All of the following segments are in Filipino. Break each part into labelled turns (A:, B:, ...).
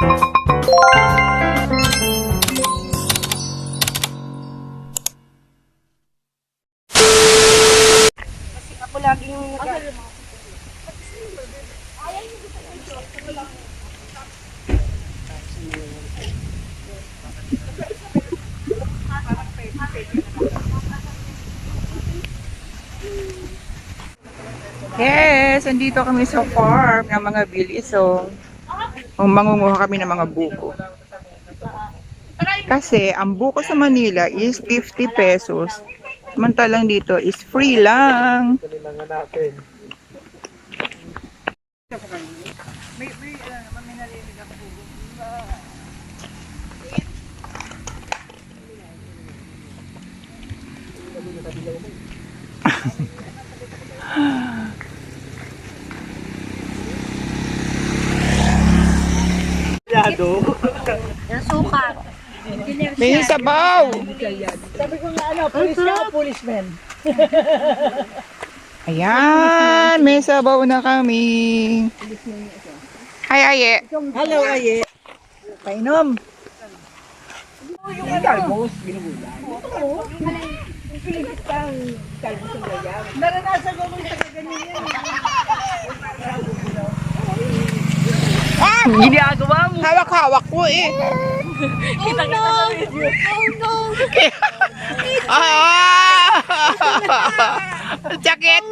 A: Ako lagi yung nag
B: Yes, andito kami sa farm ng mga bilisong. Kung mangunguha kami ng mga buko. Kasi ang buko sa Manila is 50 pesos. Samantalang dito is free lang.
A: Yung sukat.
B: May sabaw!
A: Sabi ko nga ano, pulis ka policeman?
B: Ayan, may sabaw na kami. Hi, Aye.
A: Hello, Aye. Painom. Naranasan ko kung taga-ganyan yan.
B: Ginagawa mo. Hawak-hawak ko eh.
A: Kita-kita sa video. Oh no!
B: Ah! Sakit.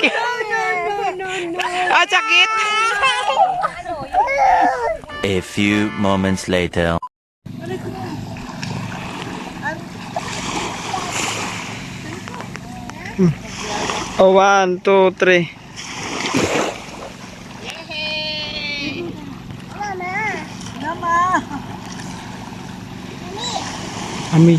B: Ah, sakit.
C: A few moments later.
D: Oh, one, two, three.
A: Ami.
D: Ami.